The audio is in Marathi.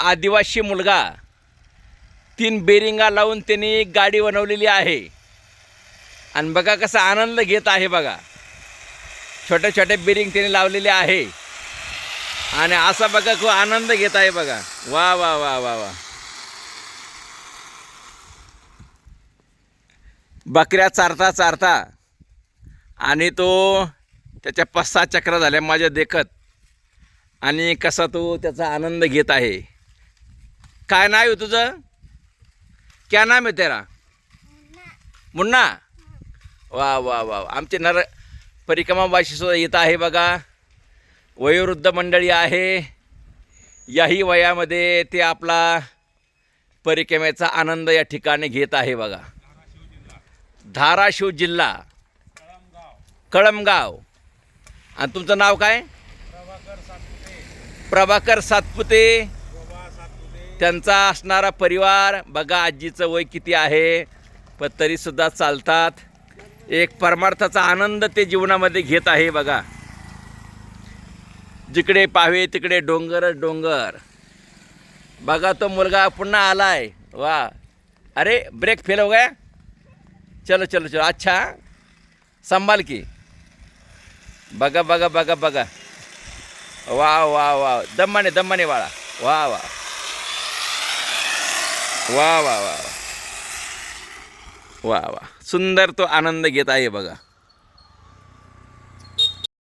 आदिवासी मुलगा तीन बेरिंगा लावून त्यांनी गाडी बनवलेली आहे. आणि बघा कसा आनंद घेत आहे बघा. छोटे छोटे बेरिंग त्याने लावलेले आहे. आणि असा बघा खूप आनंद घेत आहे बघा. वा वा वा वा वा. बकऱ्या चारता चारता. आणि तो त्याच्या पाच सहा चक्र झाल्या माझ्या देखत. आणि कसा तो त्याचा आनंद घेत आहे. काय नाव आहे तुझं? क्या नाम आहे तेरा? मुन्ना. वा वा वा आमचे नर परिक्रमावासी सुद्धा येत आहे बघा. वयोवृद्ध मंडळी आहे. याही वयामध्ये ते आपला परिक्रमेचा आनंद या ठिकाणी घेत आहे बघा. धाराशिव जिल्हा. कळमगाव. आणि तुमचं नाव काय? प्रभाकर सातपुते. त्यांचा असणारा परिवार बघा आजीचं वय किती आहे पण तरीसुद्धा चालतात. एक परमार्थाचा आनंद ते जीवनामध्ये घेत आहे बघा. जिकडे पाहावे तिकडे डोंगर डोंगर. बघा तो मुलगा पुन्हा आलाय. वा. अरे ब्रेक फेल हो गया? चलो चलो चलो. अच्छा. संभाल की. बघा बघा बघा बघा. वा वा वा. दम्माने दम्माने वाळा वा वा. वा वा वा वा. वा वा. सुंदर तो आनंद घेत आहे बघा.